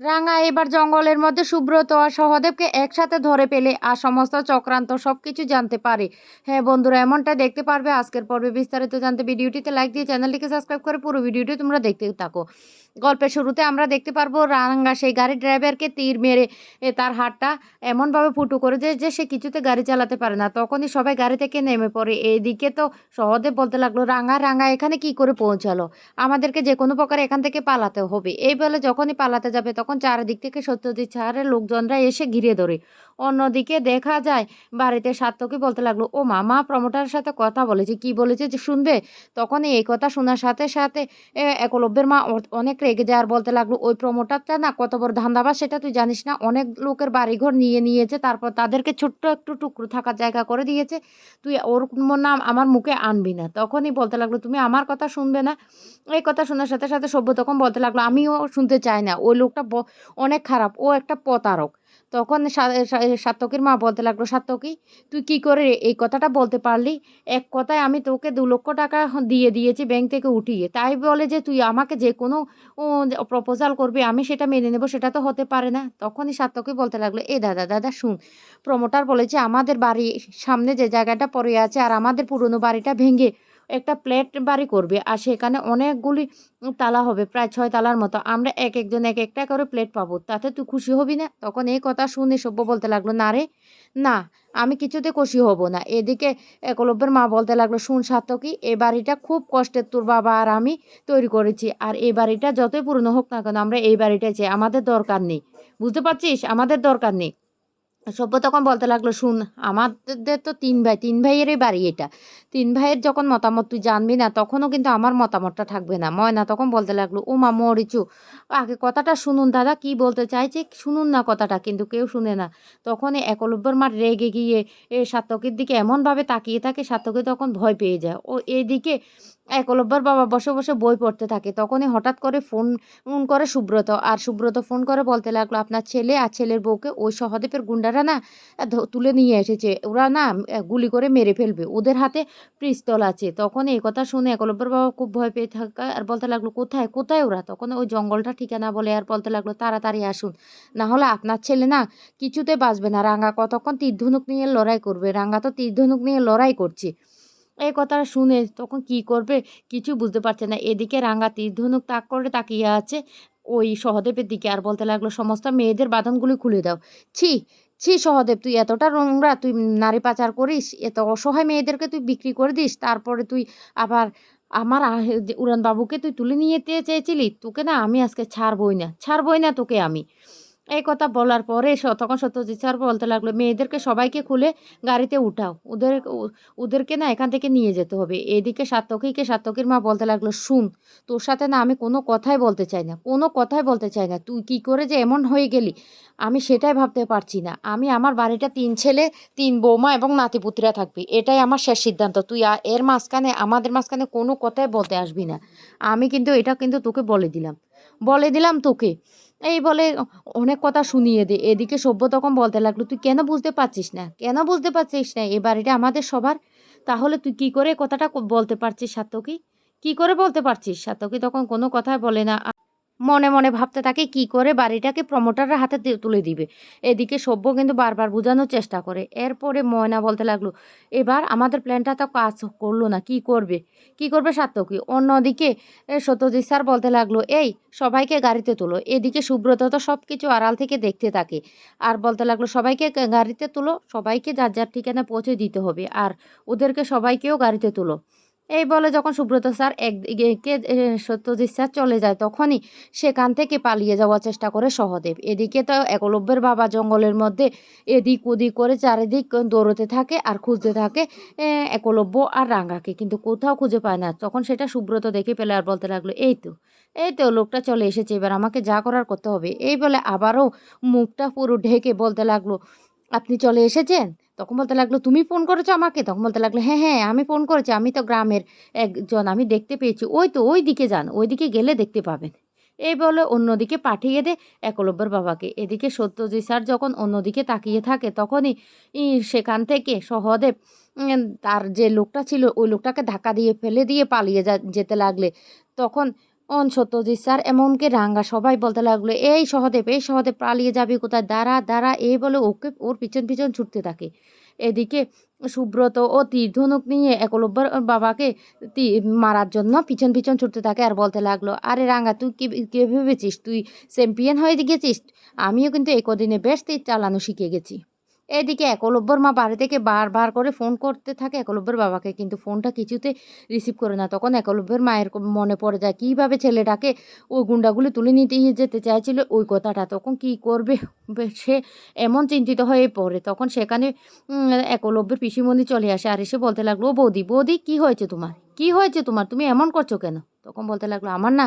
রাঙা এবার জঙ্গলের মধ্যে সুব্রত আর সহদেবকে একসাথে ধরে পেলে আর সমস্ত চক্রান্ত সব কিছু জানতে পারে। হ্যাঁ বন্ধুরা, এমনটা দেখতে পারবে। আজকের পর্বে বিস্তারিত জানতে ভিডিওটিতে লাইক দিয়ে চ্যানেলটিকে সাবস্ক্রাইব করে পুরো ভিডিওটি তোমরা দেখতে থাকো। গল্পের শুরুতে আমরা দেখতে পারব রাঙ্গা সেই গাড়ির ড্রাইভারকে তীর মেরে তার হাতটা এমনভাবে ফুটো করে দেয় যে সে কিছুতে গাড়ি চালাতে পারে না। তখনই সবাই গাড়ি থেকে নেমে পড়ে। এইদিকে তো সহদেব বলতে লাগল রাঙা রাঙা এখানে কি করে পৌঁছালো? আমাদেরকে যে কোনো প্রকার এখান থেকে পালাতে হবে। এই বলে যখনই পালাতে যাবে, তখন চারিদিক থেকে সত্যজিৎ ছাড়ের লোকজনরা এসে ঘিরে ধরে। অন্যদিকে দেখা যায়, বাড়িতে সার্থকই বলতে লাগল, ও মামা, প্রমোটারের সাথে কথা বলেছে। কি বলেছে যে শুনবে? তখনই এই কথা শোনার সাথে সাথে একলব্যের মা অনেক রেগে যাওয়ার বলতে লাগল, ওই প্রমোটারটা না কত বড় ধান্দাবাজ, সেটা তুই জানিস না। অনেক লোকের বাড়িঘর নিয়ে নিয়েছে, তারপর তাদেরকে ছোট্ট একটু টুকরো থাকার জায়গা করে দিয়েছে। তুই ওর নাম আমার মুখে আনবি না। তখনই বলতে লাগল, তুমি আমার কথা শুনবে না? এই কথা শোনার সাথে সাথে সভ্য তখন বলতে লাগল, আমিও শুনতে চাই না। ওই লোকটা অনেক খারাপ। ও একটা প্রতারক। তখন সা- সা- মা বলতে লাগল, সাত্তকী, তুই কি করে এই কথাটা বলতে পারলি? এক কথায় আমি তোকে দু লক্ষ টাকা দিয়ে দিয়েছি ব্যাংক থেকে উঠিয়ে। তাই বলে যে তুই আমাকে যে কোনো প্রপোজাল করবি, আমি সেটা মেনে নেব, সেটা তো হতে পারে না। তখনই সাত্তকী বলতে লাগল, এ দাদা দাদা, শুন প্রমোটার বলেছে আমাদের বাড়ি সামনে যে জায়গাটা পড়ে আছে আর আমাদের পুরনো বাড়িটা ভেঙে একটা প্লেট বাড়ি করবে আর সেখানে অনেকগুলি তালা হবে, প্রায় ছয় তালার মতো। আমরা এক একজন এক একটা করে প্লেট পাবো। তাতে তুই খুশি হবি না? তখন এই কথা শুনে সভ্য বলতে লাগল, না রে, না, আমি কিছুতে খুশি হব না। এদিকে একলব্যের মা বলতে লাগল, শুন সার্থকী, এ বাড়িটা খুব কষ্টের, তোর বাবা আর আমি তৈরি করেছি। আর এই বাড়িটা যতই পুরনো হোক না কেন, আমরা এই বাড়িটাই চাই। আমাদের দরকার নেই। বুঝতে পারছিস? আমাদের দরকার নেই। সভ্য তখন বলতে লাগল, শুন, আমাদের তো তিন ভাই, তিন ভাইয়েরই বাড়ি এটা। তিন ভাইয়ের যখন মতামত তুই জানবি না, তখনও কিন্তু আমার মতামতটা থাকবে না। ময়না তখন বলতে লাগল, ও মা, মরিচু, আগে কথাটা শুনুন দাদা, কি বলতে চাইছে? শুনুন না কথাটা, কিন্তু কেউ শুনে না। তখনই একলব্যর মা রেগে গিয়ে, এ সার্থকের দিকে এমনভাবে তাকিয়ে থাকে সার্থকে তখন ভয় পেয়ে যায়। ও এইদিকে একলব্যর বাবা বসে বসে বই পড়তে থাকে। তখনই হঠাৎ করে ফোন ফোন করে সুব্রত, আর সুব্রত ফোন করে বলতে লাগল, আপনার ছেলে আর ছেলের বউকে ওই সহদেবের গুন্ডারা না তুলে নিয়ে এসেছে। ওরা না গুলি করে মেরে ফেলবে। ওদের হাতে পিস্তল আছে। তখন এই কথা শুনে একলব্যর বাবা খুব ভয় পেয়ে থাকা আর বলতে লাগল, কোথায় কোথায় ওরা? তখন ওই জঙ্গলটা ঠিকানা বলে আর বলতে লাগল, তাড়াতাড়ি আসুন। না হলে আপনার ছেলে না কিছুতে বাঁচবে না। রাঙ্গা কতক্ষণ তীরধনুক নিয়ে লড়াই করবে? রাঙ্গা তো তীরধনুক নিয়ে লড়াই করছে। এই কথা শুনে তখন কি করবে কিছু বুঝতে পারছে না। এদিকে রাঙ্গা তীরধনুক তাক করে তাকিয়ে আছে ওই সহদেবের দিকে আর বলতে লাগল, সমস্ত মেয়েদের বাঁধনগুলি খুলে দাও। ছি ছি সহদেব, তুই এতটা নোংরা, তুই নারী পাচার করিস, এত অসহায় মেয়েদেরকে তুই বিক্রি করে দিস, তারপরে তুই আবার আমার উড়ানবাবুকে উড়ান বাবুকে তুই তুলে নিয়ে যেতে চেয়েছিলি, তোকে না আমি আজকে ছাড়বই না ছাড়বই না তোকে আমি। এই কথা বলার পরে তখন সত্যজিৎ স্যার বলতে লাগল, মেয়েদেরকে সবাইকে খুলে গাড়িতে উঠাও। ওদের, ওদেরকে না এখান থেকে নিয়ে যেতে হবে। এদিকে সাত্তকীকে সাত্তকীর মা বলতে লাগল, শুন, তোর সাথে না আমি কোনো কথাই বলতে চাই না। কোনো কথাই বলতে চাই না। তুই কি করে যে এমন হয়ে গেলি? আমি সেটাই ভাবতে পারছি না। আমি আমার বাড়িটা তিন ছেলে, তিন বৌমা এবং নাতিপুতিরা থাকবি। এটাই আমার শেষ সিদ্ধান্ত। তুই এর মাঝখানে, আমাদের মাঝখানে কোনো কথাই বলতে আসবি না। আমি কিন্তু এটা কিন্তু তোকে বলে দিলাম। বলে দিলাম তোকে। এই বলে অনেক কথা শুনিয়ে দে। এদিকে সভ্য তখন বলতে লাগল, তুই কেন বুঝতে পারছিস না? কেন বুঝতে পারছিস না? এ বাড়িটা আমাদের সবার। তাহলে তুই কি করে কথাটা বলতে পারছিস সাতকি কি করে বলতে পারছিস? সাতকি তখন কোনো কথাই বলে না। মনে মনে ভাবতে থাকে কি করে বাড়িটাকে প্রমোটারের হাতে তুলে দিবে। এদিকে সভ্য কিন্তু বারবার বোঝানোর চেষ্টা করে। এরপরে ময়না বলতে লাগল, এবার আমাদের প্ল্যানটা তো কাজ করল না, কি করবে? কি করবে সাত্তকী অন্যদিকে সত্যজিৎ স্যার বলতে লাগল, এই, সবাইকে গাড়িতে তোলো। এদিকে সুব্রত তো সব কিছু আড়াল থেকে দেখতে থাকে। আর বলতে লাগল, সবাইকে গাড়িতে তোলো, সবাইকে যার যার ঠিকানা পৌঁছে দিতে হবে। আর ওদেরকে সবাইকেও গাড়িতে তুলো। এই বলে যখন সুব্রত স্যার একদিকে সত্যজিৎ স্যার চলে যায়, তখনই সেখান থেকে পালিয়ে যাওয়ার চেষ্টা করে সহদেব। এদিকে তো একলব্যের বাবা জঙ্গলের মধ্যে এদিক ওদিক করে চারিদিক দৌড়তে থাকে আর খুঁজতে থাকে একলব্য আর রাঙ্গাকে কিন্তু কোথাও খুঁজে পায় না। তখন সেটা সুব্রত দেখে পেলে আর বলতে লাগল, এই তো এই তো লোকটা চলে এসেছে, এবার আমাকে যা করার করতে হবে। এই বলে আবারও মুখটা পুরো ঢেকে বলতে লাগল আপনি চলে এসেছেন? তখন বলতে লাগল, তুমি ফোন করেছ আমাকে? তখন বলতে লাগল হ্যাঁ হ্যাঁ আমি ফোন করেছি। আমি তো গ্রামের একজন, আমি দেখতে পেয়েছি। ওই তো, ওই দিকে যান, ওই দিকে গেলে দেখতে পাবেন। এই বলে অন্যদিকে পাঠিয়ে দে একলব্যের বাবাকে। এদিকে সত্যজিৎ স্যার যখন অন্যদিকে তাকিয়ে থাকে, তখনই সেখান থেকে সহদেব তার যে লোকটা ছিল, ওই লোকটাকে ধাক্কা দিয়ে ফেলে দিয়ে পালিয়ে যা, যেতে লাগলে। তখন অন সত্যজিৎ স্যার, এমনকি রাঙ্গা সবাই বলতে লাগল, এই সহদেব এই সহদেব পালিয়ে যাবি কোথায়? দাঁড়া দাঁড়া, এই বলে ওকে ওর পিছন পিছন ছুটতে থাকে। এদিকে সুব্রত ও তীর ধনুক নিয়ে একলব্যর বাবাকে মারার জন্য পিছন পিছন ছুটতে থাকে আর বলতে লাগল, আরে রাঙ্গা, তুই কি, কে ভেবেছিস? তুই চ্যাম্পিয়ন হয়ে গেছিস? আমিও কিন্তু এই কদিনে বেশ তীর চালানো শিখে গেছি। এদিকে একলব্যর মা বাড়ি থেকে বারবার করে ফোন করতে থাকে। একলব্যর বাবাকে কিন্তু ফোনটা কিছুতে রিসিভ করে না। তখন একলব্যের মায়ের মনে পড়ে যায়, কীভাবে ছেলেটাকে ওই গুন্ডাগুলি তুলে নিতে যেতে চাইছিল ওই কথাটা। তখন কি করবে? সে এমন চিন্তিত হয়ে পড়ে। তখন সেখানে একলব্যের পিসিমণি চলে আসে আর এসে বলতে লাগল, "ও বৌদি বৌদি, কি হয়েছে তোমার? কি হয়েছে তোমার? তুমি এমন করছ কেন? তখন বলতে লাগল, আমার না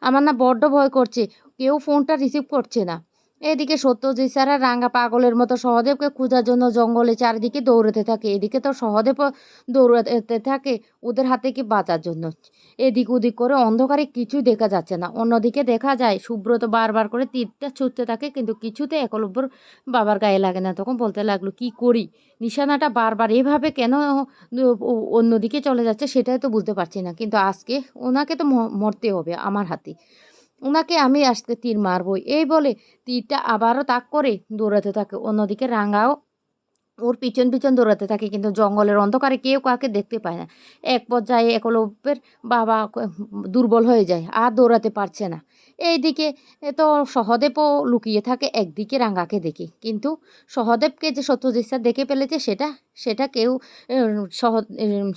আমার না বড্ড ভয় করছে। কেউ ফোনটা রিসিভ করছে না। এদিকে সত্যজিৎ স্যার রাঙ্গা পাগলের মতো সহদেবকে খোঁজার জন্য জঙ্গলে চারিদিকে দৌড়াতে থাকে। এদিকে তো সহদেব দৌড়াতে থাকে, ওদের হাতে কি বাঁচার জন্য? এদিক ওদিক করে অন্ধকারে কিছুই দেখা যাচ্ছে না। অন্যদিকে দেখা যায়, সুব্রত বারবার করে তীরটা ছুটতে থাকে, কিন্তু কিছুতে একলব্যর বাবার গায়ে লাগে না। তখন বলতে লাগল, কি করি? নিশানাটা বারবার এভাবে কেন অন্যদিকে চলে যাচ্ছে সেটাই তো বুঝতে পারছি না। কিন্তু আজকে ওনাকে তো মরতে হবে আমার হাতে। ওনাকে আমি আজকে তীর মারবই। এই বলে তীরটা আবারও তাক করে দৌড়াতে থাকে। অন্যদিকে রাঙ্গাও ওর পিছন পিছন দৌড়াতে থাকে, কিন্তু জঙ্গলের অন্ধকারে কেউ কাউকে দেখতে পায় না। এক পর্যায়ে একলব্যের বাবা দুর্বল হয়ে যায়, আর দৌড়াতে পারছে না। এইদিকে তো সহদেবও লুকিয়ে থাকে একদিকে রাঙ্গাকে দেখে। কিন্তু সহদেবকে যে সত্যজিৎ স্যার দেখে ফেলেছে সেটা সেটা কেউ সহ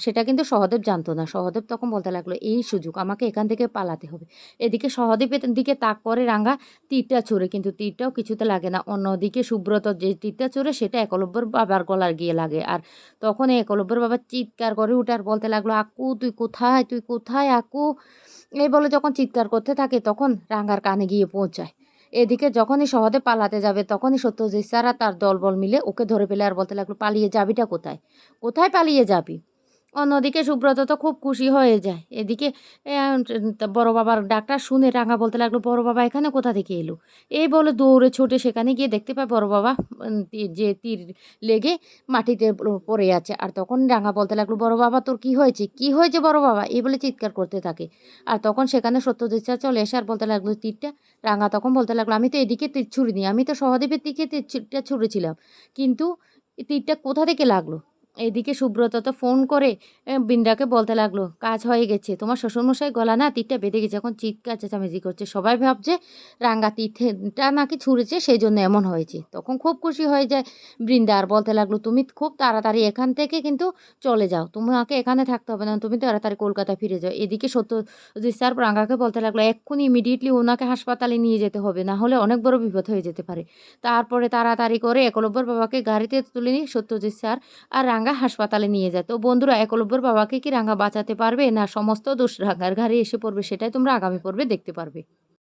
সেটা কিন্তু সহদেব জানতো না। সহদেব তখন বলতে লাগল, এই সুযোগ আমাকে এখান থেকে পালাতে হবে। এদিকে সহদেবের দিকে তাক করে রাঙ্গা তীরটা ছুঁড়ে, কিন্তু তীরটাও কিছুতে লাগে না। অন্যদিকে সুব্রত যে তীরটা ছুঁড়ে, সেটা একলব্যর বাবার গলার গিয়ে লাগে। আর তখন একলব্যর বাবা চিৎকার করে উঠে আর বলতে লাগল, আকু, তুই কোথায়? তুই কোথায়, আকু? এই বলে যখন চিৎকার করতে থাকে তখন রাঙ্গার কানে গিয়ে পৌঁছায়। এদিকে যখনই সহদে পালাতে যাবে তখনই সত্যজিৎ স্যার তার দলবল মিলে ওকে ধরে ফেলে আর বলতে লাগল, পালিয়ে যাবিটা কোথায়? কোথায় পালিয়ে যাবি? অন্যদিকে সুব্রত তো খুব খুশি হয়ে যায়। এদিকে বড় বাবার ডাকটা শুনে রাঙা বলতে লাগল, বড় বাবা এখানে? কোথা থেকে এলো? এই বলে দৌড়ে ছুটে সেখানে গিয়ে দেখতে পায় বড় বাবা যে তীর লেগে মাটিতে পড়ে আছে। আর তখন রাঙা বলতে লাগল, বড় বাবা, তোর কি হয়েছে? কি হয়েছে বড় বাবা? এই বলে চিৎকার করতে থাকে। আর তখন সেখানে সত্যজিৎ স্যার চলে এসে আর বলতে লাগল, তীরটা? রাঙা তখন বলতে লাগল, আমি তো এদিকে তীর ছুড়িনি, আমি তো সহদেবের দিকে তীর তীরটা ছুড়েছিলাম। কিন্তু তীরটা কোথা থেকে লাগল? এদিকে সুব্রত তো ফোন করে বিন্দাকে বলতে লাগল, কাজ হয়ে গেছে। তোমার শ্বশুরমশাই গলা না তীরটা বেঁধে গেছে। এখন চিৎকার চেঁচামেচি করছে। সবাই ভাবছে রাঙ্গা তীরটা নাকি ছুঁড়েছে সেই জন্য এমন হয়েছে। তখন খুব খুশি হয়ে যায় বৃন্দা আর বলতে লাগল, তুমি খুব তাড়াতাড়ি এখান থেকে কিন্তু চলে যাও। তোমাকে এখানে থাকতে হবে না, তুমি তাড়াতাড়ি কলকাতা ফিরে যাও। এদিকে সত্যজিৎ স্যার রাঙ্গাকে বলতে লাগল, এক্ষুনি ইমিডিয়েটলি ওনাকে হাসপাতালে নিয়ে যেতে হবে, না হলে অনেক বড় বিপদ হয়ে যেতে পারে। তারপরে তাড়াতাড়ি করে একলব্যর বাবাকে গাড়িতে তুলে নিয়ে সত্যজিৎ স্যার আর রাঙ্গা হাসপাতালে নিয়ে যায়। তো বন্ধুরা, একলব্যর বাবাকে কি রাঙ্গা বাঁচাতে পারবে? না, সমস্ত দোষ রাঙ্গার ঘাড়ে এসে পড়বে, সেটাই তোমরা আগামী পর্বে দেখতে পারবে।